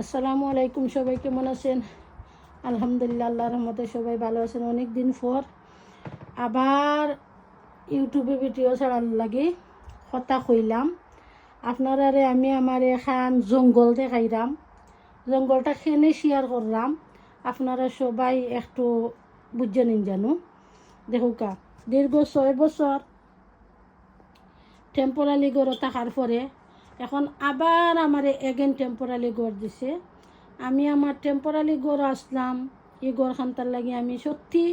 আসসালামু আলাইকুম, সবাই কেমন আছেন? আলহামদুলিল্লাহ আল্লাহ রহমতে সবাই ভালো আছেন। অনেক দিন পর আবার ইউটিউবে ভিডিও ছাড়ার লাগে কথা কইলাম। আপনারারে আমি আমার এখান জঙ্গল দেখাইলাম জঙ্গলটা খেনে শেয়ার করলাম আপনারা সবাই একটু বুঝে নিন জানো দেখুকা দীর্ঘ ছয় বছর টেম্পোরারি গড় থাকার পরে এখন আবার আমার এগেন টেম্পোরারি গড় দিছে। আমি আমার টেম্পোরারি গড় আসলাম, এই গড় খানতার লাগে আমি সত্যি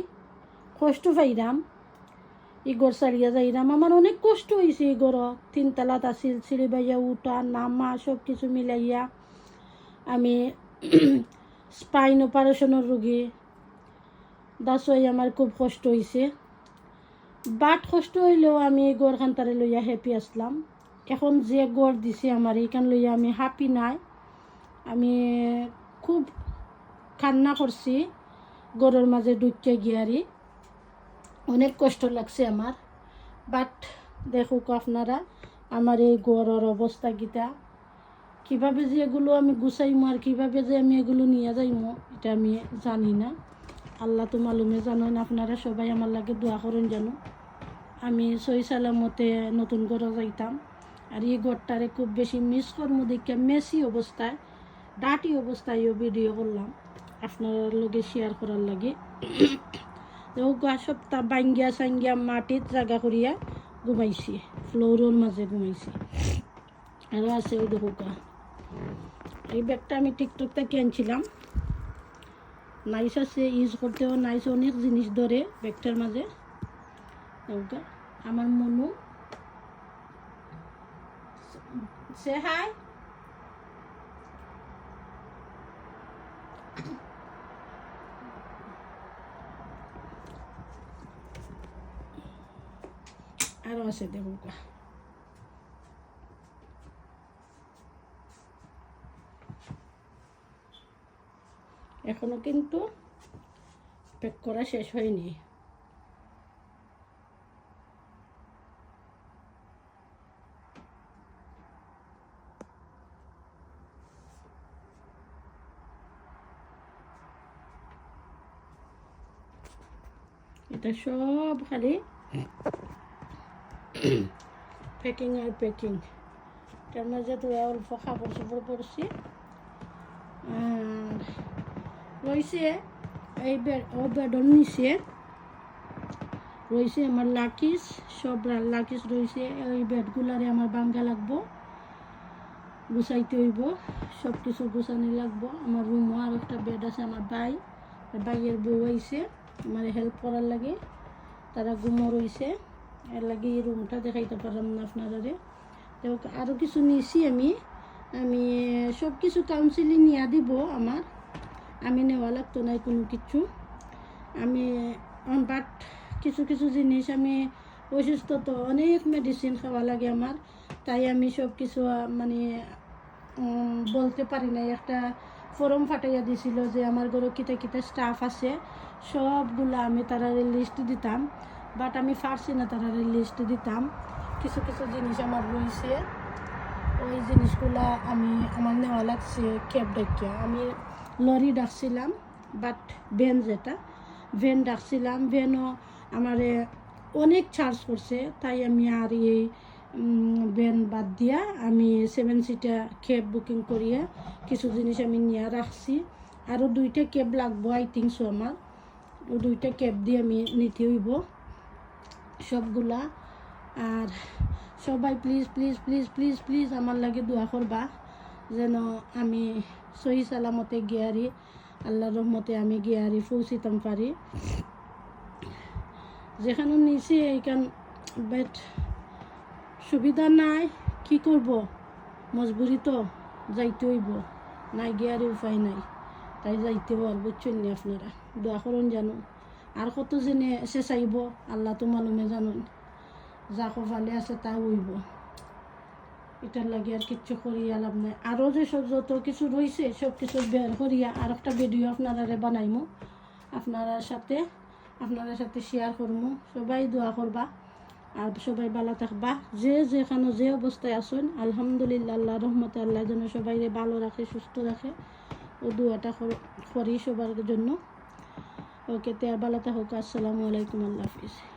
কষ্ট পাইরাম, এই গড় সারিয়া যাইরাম। আমার অনেক কষ্ট হয়েছে এই গড়। তিনতলাত আছিল সিঁড়ি বাইয়া উঠা নামা সব কিছু মিলাইয়া আমি স্পাইন অপারেশনের রোগী। দাসই আমার খুব কষ্ট হয়েছে বাট কষ্ট হইলেও আমি এই গড় খানতারে লইয়া হ্যাপি আসলাম। এখন যে গড় দিছে আমার এইখান লইয়া আমি হ্যাপি নাই। আমি খুব কান্না করছি গড়ের মাঝে ঢুকে গিয়ারি অনেক কষ্ট লাগছে আমার। বাট দেখুক আপনারা, আমার এই গড়ের অবস্থা গীতা কীভাবে যে এগুলো আমি গুছাইমো আর কীভাবে যে আমি এগুলো নিয়ে যাইমো, এটা আমি জানি না। আল্লাহ তো মালুমে জানেন, আপনারা সবাই আমার লাগে দোয়া করেন জানো আমি সই সালামতে নতুন ঘরে যাইতাম। আর এই ঘরটারে খুব বেশি মিস করব দেখে মেসি অবস্থায়, ডাটি অবস্থায় ভিডিও করলাম আপনার লগে শেয়ার করার লাগে। সপ্তাহ বাঙ্গিয়া সাঙ্গিয়া মাটিত জাগা করিয়া ঘুমাইছি ফ্লোরের মাঝে ঘুমাইছি। আরও আছে ওই দেখুকা এই ব্যাগটা আমি টিকটক থেকে আনছিলাম। নাইস আছে ইউজ করতেও নাইস অনেক জিনিস ধরে ব্যাগটার মাঝে। আমার মনু সে হাই আরও আছে দেখুকা এখনও কিন্তু প্যাক করা শেষ হয়নি। এটা সব খালি? প্যাকিং আর প্যাকিং তার মাঝে তো অল্প কাপড় চাপড় পরছি। আর রয়েছে এই ও বেডর নিচে। রয়েছে আমার লাকিস সব লাকিস রয়েছে। এই বেডগুলারে আমার বাঙ্গা লাগবো। গুছাইতে হইব। সব কিছু গুছানি লাগবো। আমার রুমও আর একটা বেড আছে, আমার ভাই। আর ভাইয়ের বউ আইছে। আমার হেল্প করার লাগে। তারা ঘুমো রয়েছে এর লাগে এই রুমটা দেখাইতে পারলাম না আপনারা তো আরও কিছু নিয়েছি আমি আমি সব কিছু কাউন্সিলিং নিয়ে দিব আমার আমি নেওয়া লাগতো নাই কোনো কিছু। আমি বাট কিছু কিছু জিনিস আমি অসুস্থ তো অনেক মেডিসিন খাওয়া লাগে আমার তাই আমি সব কিছু মানে বলতে পারি না একটা ফর্ম ফাটাইয়া দিছিল যে আমার ঘরে কিতা কিতা স্টাফ আছে, সবগুলা আমি তারা লিস্ট দিতাম বাট আমি পারছি না তারা লিস্ট দিতাম। কিছু কিছু জিনিস আমার রয়েছে ওই জিনিসগুলা আমি আমার নেওয়া লাগছে ক্যাব ডাকিয়া। আমি লরি ডাকছিলাম বাট ভ্যান যেটা ভ্যান ডাকছিলাম ভ্যানও আমারে অনেক চার্জ করছে, তাই আমি আর এই ভ্যান বাদ দিয়া আমি সেভেন সিটার ক্যাব বুকিং করিয়া কিছু জিনিস আমি নিয়ে রাখছি। আরও দুইটা ক্যাব লাগবো আই থিঙ্ক সো আমার। দুইটা ক্যাব দিয়ে আমি নিতে হইব সবগুলা। আর সবাই please please please please please আমার লাগে দোয়া করবা যেন আমি সহি সালামতে গিয়ারি আল্লাহ রহমতে আমি গিয়ারি, পৌঁছিতাম পারি। যেখানে নিছি এইখান বেট সুবিধা নাই, কি করব? মজবুরি তো, যাইতে হইব। নাই গিয়ারি উপায় নাই। তাই যাইতে হল বুঝছেন আপনারা। দোয়া করুন জানো আর কত জেনে এসে চাইব আল্লাহ তো মালুমে জানুন। যা কপালে আছে তা হইব। এটার লাগে আর কিচ্ছু করিয়া লাভ নাই। আরও যে সব যত কিছু রয়েছে সব কিছু বের করিয়া আর একটা ভিডিও আপনারা বানাইমো। আপনার সাথে আপনার সাথে শেয়ার করব সবাই দোয়া করবা। আর সবাই ভালো থাকবা। যে যেখানে যে অবস্থায় আসুন আলহামদুলিল্লাহ, আল্লাহ রহমতে আল্লাহ যেন সবাই ভালো রাখে, সুস্থ রাখে ও দুয়াটা কর- সবার জন্য। ওকে, তে আর ভালো থাকুক আসসালামু আলাইকুম, আল্লাহ হাফিজ।